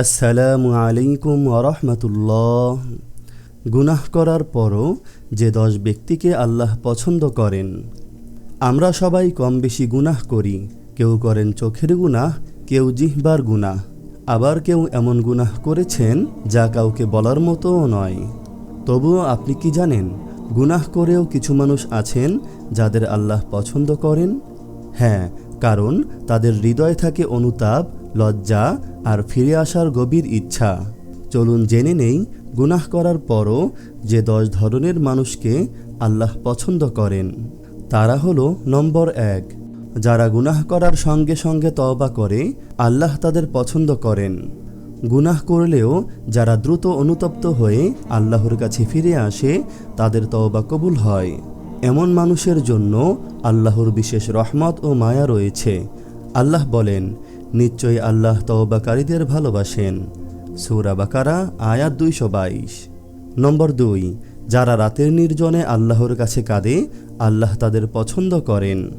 আসসালামু আলাইকুম ওরহমতুল্লাহ গুনাহ করার পরও যে দশ ব্যক্তিকে আল্লাহ পছন্দ করেন, আমরা সবাই কম বেশি গুনাহ করি। কেউ করেন চোখের গুনাহ, কেউ জিহ্বার গুনাহ। আবার কেউ এমন গুনাহ করেছেন যা কাউকে বলার মতোও নয়। তবুও আপনি কি জানেন, গুনাহ করেও কিছু মানুষ আছেন যাদের আল্লাহ পছন্দ করেন? হ্যাঁ কারণ তাদের হৃদয় থাকে অনুতাপ লজ্জা আর ফিরে আসার গভীর ইচ্ছা। চলুন জেনে নেই, গুনাহ করার পরও যে দশ ধরনের মানুষকে আল্লাহ পছন্দ করেন, তারা হলো নম্বর এক, যারা গুনাহ করার সঙ্গে সঙ্গে তওবা করে, আল্লাহ তাদের পছন্দ করেন। গুনাহ করলেও যারা দ্রুত অনুতপ্ত হয়ে আল্লাহর কাছে ফিরে আসে, তাদের তওবা কবুল হয়। এমন মানুষের জন্য আল্লাহর বিশেষ রহমত ও মায়া রয়েছে। আল্লাহ বলেন নিশ্চয়ই আল্লাহ তওবাকারীদের ভালোবাসেন। সূরা বাকারা, আয়াত দুইশো বাইশ। নম্বর দুই, যারা রাতের নির্জনে আল্লাহর কাছে কাঁদে, আল্লাহ তাদের পছন্দ করেন।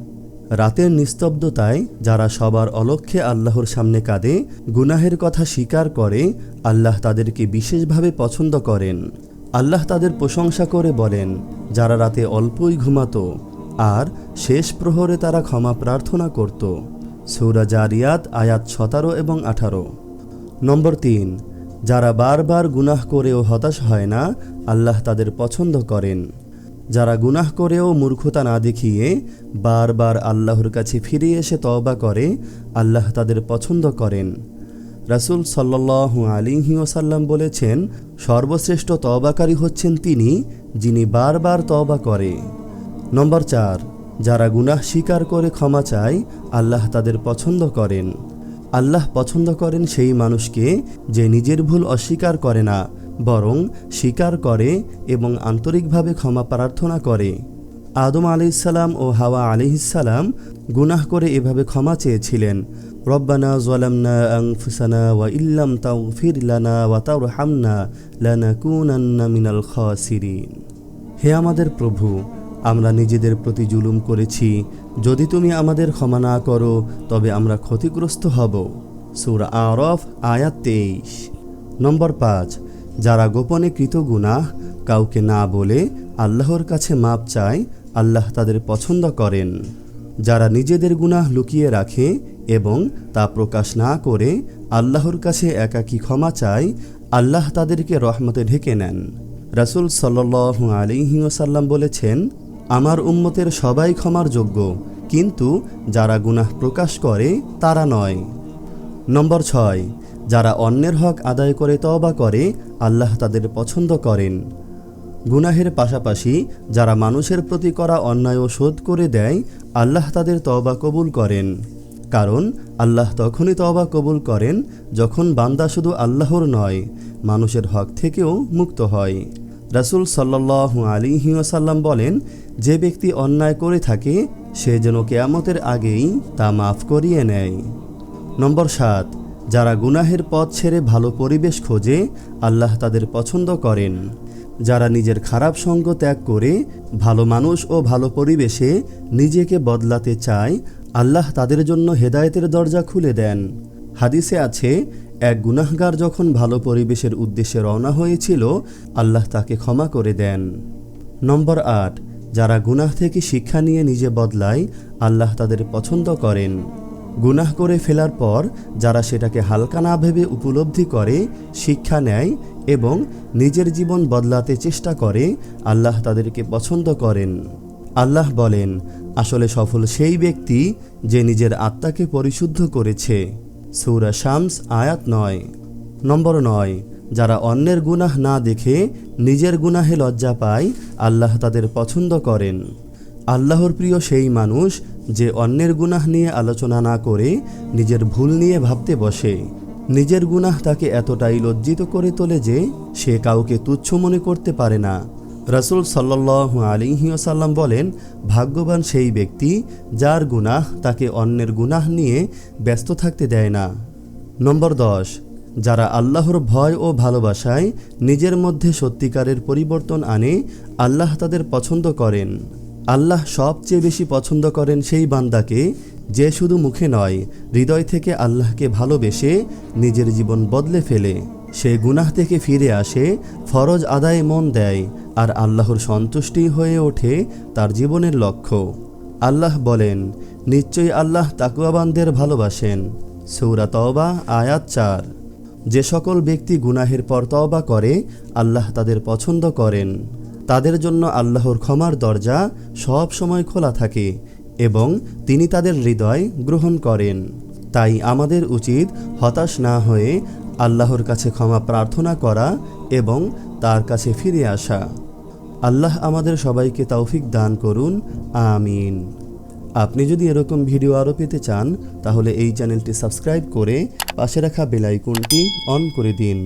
রাতের নিস্তব্ধতায় যারা সবার অলক্ষ্যে আল্লাহর সামনে কাঁদে, গুনাহের কথা স্বীকার করে, আল্লাহ তাদেরকে বিশেষভাবে পছন্দ করেন। আল্লাহ তাদের প্রশংসা করে বলেন, যারা রাতে অল্পই ঘুমাতো, আর শেষ প্রহরে তারা ক্ষমা প্রার্থনা করত। সৌরা জারিয়াত, আয়াত সতেরো এবং আঠারো। নম্বর তিন, যারা বারবার গুনাহ করেও হতাশ হয় না, আল্লাহ তাদের পছন্দ করেন। যারা গুনাহ করেও মূর্খতা না দেখিয়ে বারবার আল্লাহর কাছে ফিরে এসে তওবা করে, আল্লাহ তাদের পছন্দ করেন। রাসূল সাল্লাল্লাহু আলিহি ওসাল্লাম বলেছেন, সর্বশ্রেষ্ঠ তওবাকারী হচ্ছেন তিনি যিনি বারবার তওবা করে। নম্বর চার যারা গুনাহ স্বীকার করে ক্ষমা চায়, আল্লাহ তাদের পছন্দ করেন। আল্লাহ পছন্দ করেন সেই মানুষকে যে নিজের ভুল অস্বীকার করে না, বরং স্বীকার করে এবং আন্তরিকভাবে ক্ষমা প্রার্থনা করে। আদম আলিসাল্লাম ও হাওয়া আলিহিসাল্লাম গুনাহ করে এভাবে ক্ষমা চেয়েছিলেন। রব্বানা জলামনা আংফুসানা ওয়া ইল্লাম তাও ফির লানা ওয়া তাও হামনা লানা কুনান্না মিনাল খাসিরিন। হে আমাদের প্রভু আমরা নিজেদের প্রতি জুলুম করেছি। যদি তুমি আমাদের ক্ষমা না করো, তবে আমরা ক্ষতিগ্রস্ত হব। সুরা আরফ, আয়াত তেইশ। নম্বর পাঁচ, যারা গোপনে কৃত গুনাহ কাউকে না বলে আল্লাহর কাছে মাপ চায়, আল্লাহ তাদের পছন্দ করেন। যারা নিজেদের গুনাহ লুকিয়ে রাখে এবং তা প্রকাশ না করে আল্লাহর কাছে একাকী ক্ষমা চায়, আল্লাহ তাদেরকে রহমতে ঢেকে নেন। রাসুল সাল্লু আলিহি ওসাল্লাম বলেছেন আমার উম্মতের সবাই ক্ষমার যোগ্য, কিন্তু যারা গুনাহ প্রকাশ করে, তারা নয়। নম্বর ছয়, যারা অন্যের হক আদায় করে, তওবা করে, আল্লাহ তাদের পছন্দ করেন। গুনাহের পাশাপাশি যারা মানুষের প্রতি করা অন্যায়ও শোধ করে দেয়, আল্লাহ তাদের তওবা কবুল করেন। কারণ আল্লাহ তখনই তওবা কবুল করেন যখন বান্দা শুধু আল্লাহর নয়, মানুষের হক থেকেও মুক্ত হয়। রাসুল সাল্লাহ আলিহি ওসাল্লাম বলেন, যে ব্যক্তি অন্যায় করে থাকে, সে যেন কেয়ামতের আগেই তা মাফ করিয়ে নেয়। নম্বর সাত, যারা গুনাহের পথ ছেড়ে ভালো পরিবেশ খোঁজে, আল্লাহ তাদের পছন্দ করেন। যারা নিজের খারাপ সঙ্গ ত্যাগ করে, ভালো মানুষ ও ভালো পরিবেশে নিজেকে বদলাতে চায়, আল্লাহ তাদের জন্য হেদায়েতের দরজা খুলে দেন। হাদিসে আছে এক গুনাহগার যখন ভালো পরিবেশের উদ্দেশ্যে রওনা হয়েছিল, আল্লাহ তাকে ক্ষমা করে দেন। নম্বর আট, যারা গুনাহ থেকে শিক্ষা নিয়ে নিজে বদলায়, আল্লাহ তাদের পছন্দ করেন। গুনাহ করে ফেলার পর, যারা সেটাকে হালকা না ভেবে উপলব্ধি করে, শিক্ষা নেয় এবং নিজের জীবন বদলাতে চেষ্টা করে, আল্লাহ তাদেরকে পছন্দ করেন। আল্লাহ বলেন, আসলে সফল সেই ব্যক্তি যে নিজের আত্মাকে পরিশুদ্ধ করেছে। সৌরা শামস, আয়াত নয়। নম্বর নয়, যারা অন্যের গুনাহ না দেখে নিজের গুনাহে লজ্জা পায়, আল্লাহ তাদের পছন্দ করেন। আল্লাহর প্রিয় সেই মানুষ যে অন্যের গুনাহ নিয়ে আলোচনা না করে নিজের ভুল নিয়ে ভাবতে বসে। নিজের গুনাহ তাকে এতটাই লজ্জিত করে তোলে যে সে কাউকে তুচ্ছ মনে করতে পারে না। রাসুল সাল্লাহ আলিহিসাল্লাম বলেন, ভাগ্যবান সেই ব্যক্তি যার গুনাহ তাকে অন্যের গুনাহ নিয়ে ব্যস্ত থাকতে দেয় না। নম্বর দশ, যারা আল্লাহর ভয় ও ভালোবাসায় নিজের মধ্যে সত্যিকারের পরিবর্তন আনে, আল্লাহ তাদের পছন্দ করেন। আল্লাহ সবচেয়ে বেশি পছন্দ করেন সেই বান্দাকে যে শুধু মুখে নয়, হৃদয় থেকে আল্লাহকে ভালোবেসে নিজের জীবন বদলে ফেলে। সে গুনাহ থেকে ফিরে আসে, ফরজ আদায়ে মন দেয় আর আল্লাহর সন্তুষ্টি হয়ে ওঠে তার জীবনের লক্ষ্য। আল্লাহ বলেন, নিশ্চয়ই আল্লাহ তাকুয়াবানদের ভালোবাসেন। সৌরা তওবা, আয়াত চার। যে সকল ব্যক্তি গুনাহের পর তওবা করে, আল্লাহ তাদের পছন্দ করেন। তাদের জন্য আল্লাহর ক্ষমার দরজা সব সময় খোলা থাকে এবং তিনি তাদের হৃদয় গ্রহণ করেন। তাই আমাদের উচিত হতাশ না হয়ে আল্লাহর কাছে ক্ষমা প্রার্থনা করা এবং তার কাছে ফিরে আসা। আল্লাহ আমাদের সবাইকে তৌফিক দান করুন। আমিন। আপনি যদি এরকম ভিডিও আরও পেতে চান, তাহলে এই চ্যানেলটি সাবস্ক্রাইব করে পাশে রাখা বেলাইকনটি অন করে দিন।